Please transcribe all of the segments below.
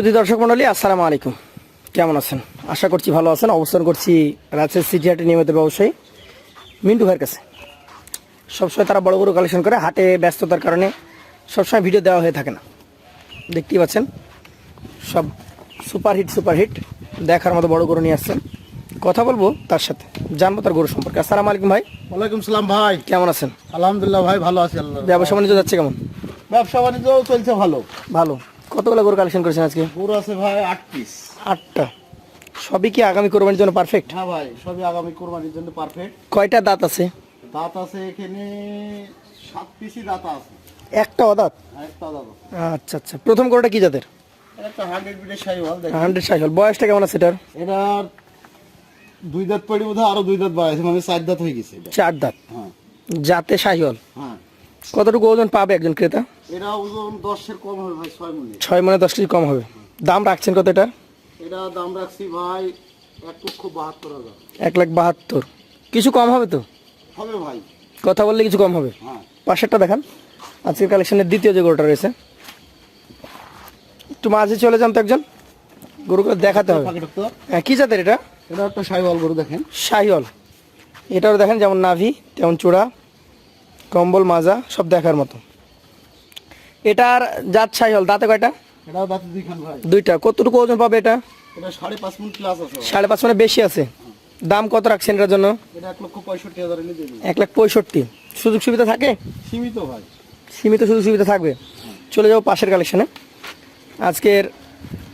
সুধী দর্শক মন্ডলী আসসালামু আলাইকুম। কেমন আছেন? আশা করছি ভালো আছেন। অবস্থান করছি রাজশাহী সিটি হাটে নিয়মিত ব্যবসায়ী মিন্টু ভাইয়ের কাছে। সবসময় তারা বড় বড় কালেকশন করে হাটে ব্যস্ততার কারণে সবসময় ভিডিও দেওয়া হয়ে থাকে না। দেখতেই পাচ্ছেন সব সুপার হিট সুপার হিট দেখার মতো বড় গরু নিয়ে আসছেন। কথা বলব তার সাথে জানব তার গরু সম্পর্কে। আসসালামু আলাইকুম ভাই। ওয়ালাইকুম সালাম ভাই। কেমন আছেন? আলহামদুলিল্লাহ ভাই ভালো আছি আল্লাহ ব্যবসা বাণিজ্য যাচ্ছে কেমন? ব্যবসা বাণিজ্য চলছে ভালো। ভালো। কতগুলো গরু কালেকশন করেছেন আজকে? গরু আছে ভাই আট পিস আটটা। সবই কি আগামী কোরবানির জন্য পারফেক্ট হ্যাঁ ভাই সবই আগামী কোরবানির জন্য পারফেক্ট কয়টা দাঁত আছে? দাঁত আছে এখানে সাত পিসই দাঁত আছে। একটা অদাঁত? একটা দাঁত আচ্ছা আচ্ছা। প্রথম গরুটা কি জাতের? হান্ড্রেড সাইকেল বয়সটা কেমন আছে এটার? এটার দুই দাঁত পড়ি বোধ আরও দুই দাঁত বাড়াইছে মানে চার দাঁত হয়ে গেছে চার দাঁত। হ্যাঁ। জাতে সাহিওল হ্যাঁ। কতটুকু ওজন পাবে একজন ক্রেতা? এটা ওজন দশের কম হবে ভাই ছয় মনে। ছয় মানে দশ কেজি কম হবে। দাম রাখছেন কত এটা এটা দাম রাখছি ভাই এক লক্ষ বাহাত্তর হাজার। এক লাখ বাহাত্তর। কিছু কম হবে তো? হবে ভাই। কথা বললে কিছু কম হবে? হ্যাঁ। পাশেরটা দেখান। আজকের কালেকশনের দ্বিতীয় যে গরুটা রয়েছে। একটু মাঝে চলে যান তো একজন। গরুগুলো দেখাতে হবে। হ্যাঁ কি জাতের এটা? এটা একটা সাইওয়াল গরু দেখেন। শাহিওল এটাও দেখেন যেমন নাভি তেমন চূড়া। কম্বল মাজা সব দেখার মতো। এটার জাত শাহিওল দাঁতে কয়টা? দুইটা। কতটুকু ওজন পাবে এটা? সাড়ে পাঁচ মানে বেশি আছে। দাম কত রাখছেন এটার জন্য? এক লাখ পঁয়ষট্টি। সুযোগ সুবিধা থাকে? সীমিত ভাই। সীমিত সুযোগ সুবিধা থাকবে? চলে যাব পাশের কালেকশনে আজকের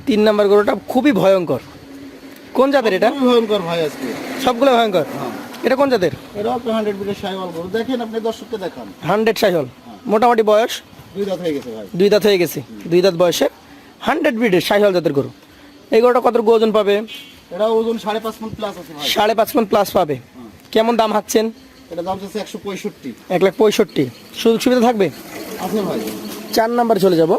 তিন নাম্বার গরুটা খুবই ভয়ঙ্কর। কোন জাতের এটা? ভয়ঙ্কর ভাই আজকে। সবগুলো ভয়ঙ্কর? হ্যাঁ। এটা কোন জাতের? এটাও একটা হান্ড্রেড বিটের সাইওয়াল গরু। দেখেন আপনি দর্শককে দেখান। হান্ড্রেড সাইহল মোটামুটি বয়স? দুই দাঁত হয়ে গেছে ভাই। দুই দাঁত হয়ে গেছে। দুই দাঁত বয়সে। হান্ড্রেড ব্রিডের সাইহল জাতের গরু। এই গরুটা কত ওজন পাবে? এটা ওজন সাড়ে পাঁচ মিনিট প্লাস আছে ভাই। সাড়ে পাঁচ মন প্লাস পাবে। কেমন দাম হাঁকছেন? এটা দাম চাচ্ছে একশো পঁয়ষট্টি। এক লাখ পঁয়ষট্টি। সুযোগ সুবিধা থাকবে? আছে ভাই। চার নাম্বার চলে যাব।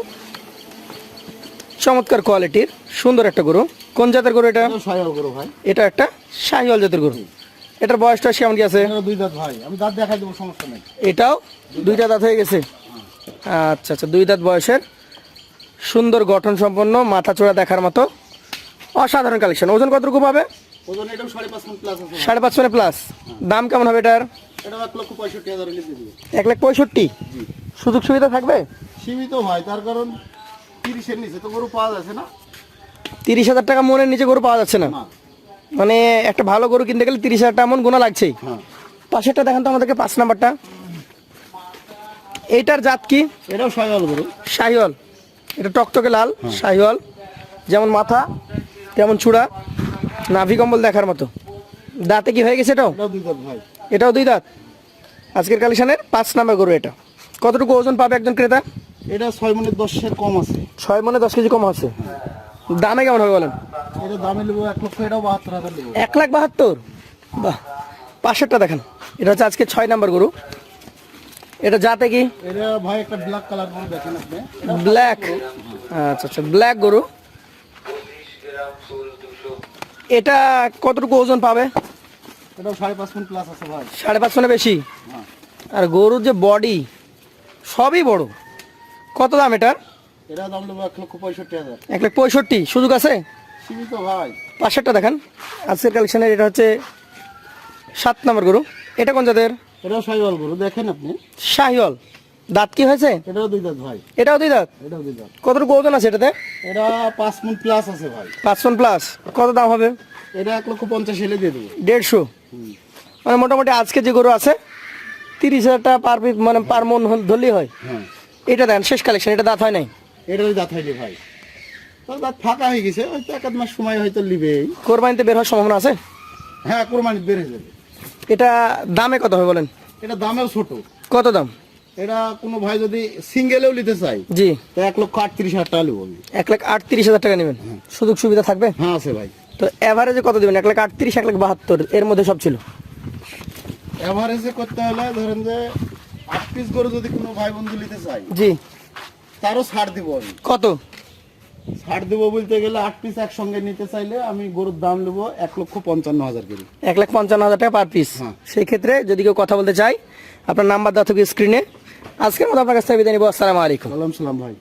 চমৎকার কোয়ালিটির সুন্দর একটা গরু। কোন জাতের গরু এটা? এটাও গরু ভাই। এটা একটা শাহিওয়াল জাতের গরু। এটার বয়সটা কেমন কি আছে? দুই দাঁত ভাই। আমি দাঁত দেখাই দেবো সমস্যা নেই। এটাও দুইটা দাঁত হয়ে গেছে? আচ্ছা আচ্ছা দুই দাঁত বয়সের। সুন্দর গঠন সম্পন্ন মাথা চোরা দেখার মতো। অসাধারণ কালেকশন ওজন কতটুকু পাবে? সাড়ে পাঁচ মানে প্লাস দাম কেমন হবে এটার? এক লাখ পঁয়ষট্টি? সুযোগ সুবিধা থাকবে? সীমিত ভাই তার কারণ তিরিশের নিচে তো গরু পাওয়া যাচ্ছে না। তিরিশ হাজার টাকা মনের নিচে গরু পাওয়া যাচ্ছে না। মানে একটা ভালো গরু কিনতে গেলে তিরিশ হাজার টাকা মন গোনা লাগছেই। হ্যাঁ। পাশেরটা দেখেন তো আমাদেরকে পাঁচ নাম্বারটা। এইটার জাত কি? এটাও সাইওয়াল গরু। শাহিওয়াল এটা টকটকে লাল শাহিওয়াল যেমন মাথা তেমন চূড়া। নাভি কম্বল দেখার মতো। দাঁতে কি হয়ে গেছে এটাও? এটাও দুই দাঁত আজকের কালেকশনের পাঁচ নাম্বার গরু এটা। কতটুকু ওজন পাবে একজন ক্রেতা? এটা ছয় মিনিট দশের কম আছে। ছয় মনে দশ কেজি কম আছে। দামে কেমন হবে বলেন? এটা দামে নেব এক লক্ষ এটাও বাহাত্তর হাজার নেব। এক লাখ বাহাত্তর? বাহ পাশেরটা দেখেন। এটা হচ্ছে আজকে ছয় নাম্বার গরু। এটা জাতে কি? এটা ভাই একটা ব্ল্যাক কালার গরু দেখেন আপনি। ব্ল্যাক আচ্ছা আচ্ছা ব্ল্যাক গরু। এটা কতটুকু ওজন পাবে? এটাও সাড়ে পাঁচ মিনিট প্লাস আছে ভাই। সাড়ে পাঁচশো না বেশি? আর গরুর যে বডি সবই বড়। কত দাম এটার? এটা দাম নেব এক লক্ষ পঁয়ষট্টি হাজার। এক লাখ পঁয়ষট্টি সুযোগ আছে? সীমিত ভাই। পাশেরটা দেখেন আজকের কালেকশনের এটা হচ্ছে সাত নম্বর গরু। এটা কোন জাতের? এটাও সাইওয়াল গরু দেখেন আপনি। শাহিওল দাঁত কি হয়েছে? এটাও দুই দাঁত ভাই। এটাও দুই দাঁত? এটাও দুই দাঁত। কতটুকু ওজন আছে এটাতে? এটা পাঁচ মিনিট প্লাস আছে ভাই। পাঁচশো প্লাস কত দাম হবে? এটা এক লক্ষ পঞ্চাশ এলে দিয়ে দেবো। দেড়শো। মানে মোটামুটি আজকে যে গরু আছে তিরিশ হাজার টাকা পার মানে পার মন হল- ধরলেই হয়। হ্যাঁ। এটা দেন শেষ কালেকশন এটা দাঁত হয় নাই? এটারই দাঁত হয়নি ভাই। দাঁত ফাঁকা হয়ে গেছে হয়তো এক মাস সময় হয়তো লিবেই কোরবানিতে বের হওয়ার সম্ভাবনা আছে? হ্যাঁ কোরবানি বেড়ে যাবে। এটা দামে কত হবে বলেন? এটা দামেও ছোট। কত দাম? এটা কোনো ভাই যদি সিঙ্গেলেও নিতে চাই জি। তো এক লক্ষ আটত্রিশ হাজার টাকা নেব আমি। এক লাখ আটত্রিশ হাজার টাকা নেবেন? সুযোগ সুবিধা থাকবে? হ্যাঁ আছে ভাই। তো অ্যাভারেজে কত দেবেন? এক লাখ আটত্রিশ এক লাখ বাহাত্তর এর মধ্যে সব ছিল? এভারেজে করতে হলে ধরেন যে আট পিস গরু যদি কোনো ভাই বন্ধু নিতে চাই জি। তারও ছাড় দিব আমি। কত? ছাড় দেবো বলতে গেলে আট পিস একসঙ্গে নিতে চাইলে আমি গরুর দাম নেব এক লক্ষ পঞ্চান্ন হাজার করে এক লাখ পঞ্চান্ন হাজার টাকা পার পিস হ্যাঁ। সেই ক্ষেত্রে যদি কেউ কথা বলতে চাই আপনার নাম্বার দেওয়া থাকবে স্ক্রিনে আজকের মতো আপনার কাছে বিদায় নিব। আসসালামু আলাইকুম। সালাম সালাম ভাই।